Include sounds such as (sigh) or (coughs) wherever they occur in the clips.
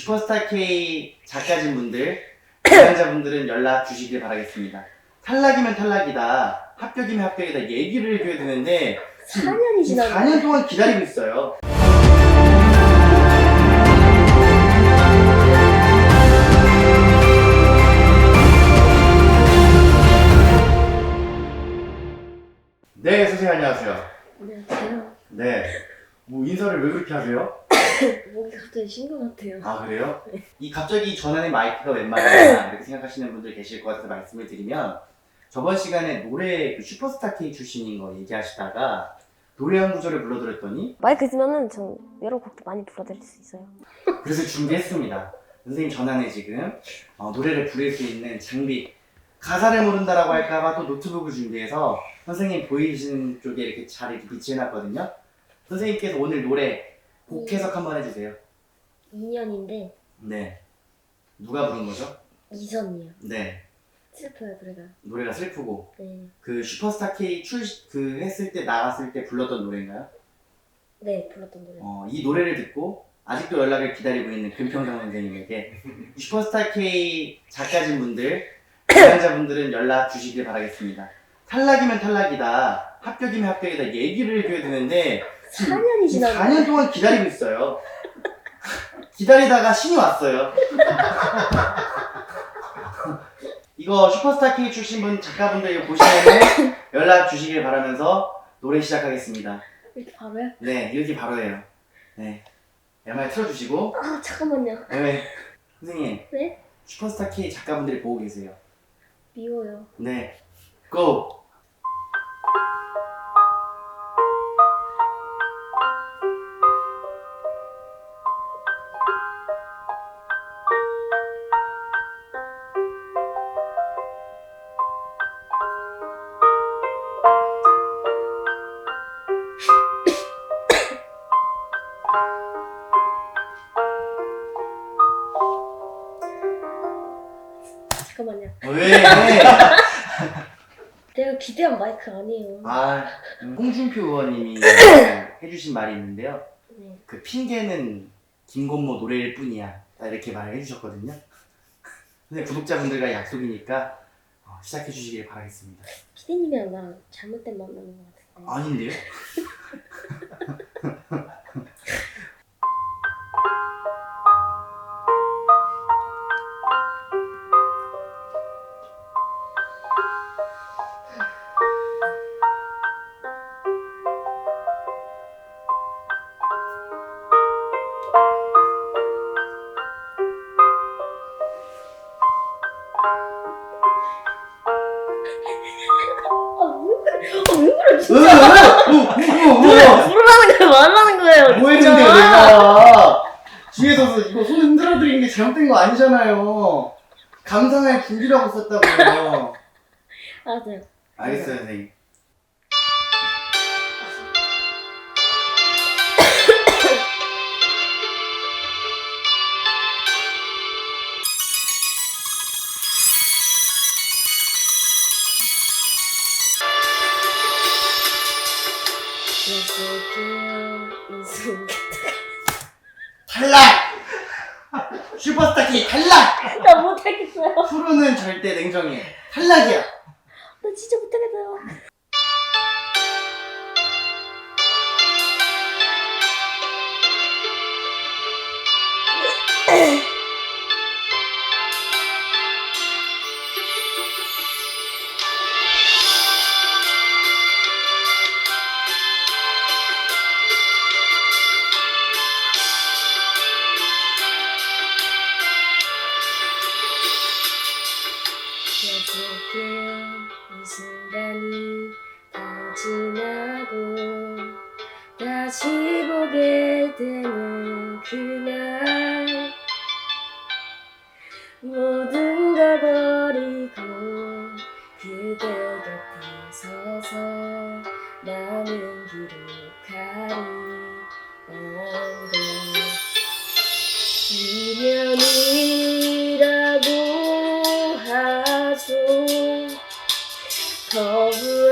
슈퍼스타 K 작가진 분들, (coughs) 대상자분들은 연락 주시길 바라겠습니다. 탈락이면 탈락이다, 합격이면 합격이다 얘기를 해줘야 되는데 4년이 지금 지났네. 4년 동안 기다리고 있어요. 네, 선생님 안녕하세요. 안녕하세요. 네. 뭐 인사를 왜 그렇게 하세요? 목이 갑자기 쉰 것 같아요. 아 그래요? 이 갑자기 전화의 마이크가 웬 말이야 이렇게 생각하시는 분들 계실 것 같아서 말씀을 드리면 저번 시간에 노래 그 슈퍼스타 K 출신인 거 얘기하시다가 노래 한 구절을 불러드렸더니 마이크 있으면은 전 여러 곡도 많이 불러드릴 수 있어요. 그래서 준비했습니다. 선생님 전화는 지금 어, 노래를 부를 수 있는 장비 가사를 모른다라고 할까봐 또 노트북을 준비해서 선생님 보이시는 쪽에 이렇게 잘 이렇게 비치해놨거든요. 선생님께서 오늘 노래 곡 해석 한번 해주세요. 2년인데 네. 누가 부른 거죠? 이선이요. 네. 슬퍼요 노래가. 노래가 슬프고 네. 그 슈퍼스타 K 출그 했을 때 나갔을 때 불렀던 노래인가요? 네 불렀던 노래. 어, 이 노래를 듣고 아직도 연락을 기다리고 있는 금평장 선생님에게 슈퍼스타 K 작가진 분들, 대상자분들은 연락 주시길 바라겠습니다. 탈락이면 탈락이다, 합격이면 합격이다 얘기를 해줘야 되는데 4년이 지금 지났네. 4년 동안 기다리고 있어요. 기다리다가 신이 왔어요. (laughs) 이거 슈퍼스타 K 출신 분 작가분들 이거 보시면 연락 주시길 바라면서 노래 시작하겠습니다. 이렇게 바로요? 네, 이렇게 바로 해요. 네. MR 틀어주시고, 아 잠깐만요. 네. 선생님, 네? 슈퍼스타 K 작가분들이 보고 계세요. 미워요. 네. 고! 잠깐만요. 왜? (laughs) 내가 기대한 마이크 아니에요. 아, 음, 홍준표 의원님이 (coughs) 해주신 말이 있는데요. 네. 그 핑계는 김건모 노래일 뿐이야. 딱 이렇게 말을 해주셨거든요. 근데 구독자분들과 약속이니까 어, 시작해 주시길 바라겠습니다. 피디님이랑 나랑 잘못된 만남인 것 같은데. 아닌데요? (laughs) 부르라는 거예요? 말라는 거예요? 뭐 진짜? 했는데요, 내가? 뒤에서 이거 손 흔들어 드리는 게 잘못된 거 아니잖아요. 감상할 준비라고 썼다고요. (laughs) 알았어요. 알겠어요, 선생님. 이 순간. 탈락! 슈퍼스타 K 탈락! 나 못하겠어요. 프로는 절대 냉정해. 탈락이야. 나 진짜 못하겠어요. 순간이 다 지나고 다시 보게 되는 그날 모든 걸 버리고 그대 곁에 서서 남은 기록하리 난걸 인연이라고 하죠 거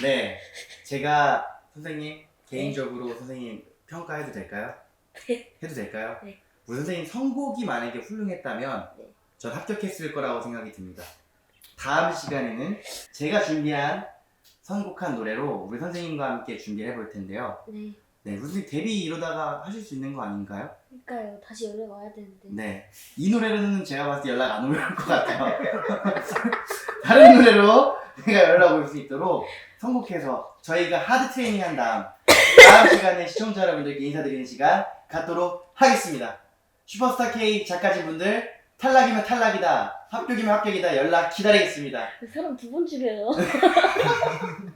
네, 제가 선생님 개인적으로 선생님 평가해도 될까요? 네. 해도 될까요? 네. 우리 선생님 선곡이 만약에 훌륭했다면 네. 전 합격했을 거라고 생각이 듭니다. 다음 시간에는 제가 준비한 선곡한 노래로 우리 선생님과 함께 준비를 해볼 텐데요. 네 네, 우리 선생님 데뷔 이러다가 하실 수 있는 거 아닌가요? 그러니까요 다시 연락 와야 되는데 네. 이 노래로는 제가 봤을 때 연락 안 올 것 같아요. (laughs) 다른 노래로 제가 연락 올 수 있도록 선곡해서 저희가 하드 트레이닝 한 다음 다음 시간에 시청자 여러분들께 인사드리는 시간 갖도록 하겠습니다. 슈퍼스타 K 작가진 분들 탈락이면 탈락이다 합격이면 합격이다 연락 기다리겠습니다. 사람 두번 죽여요 (laughs)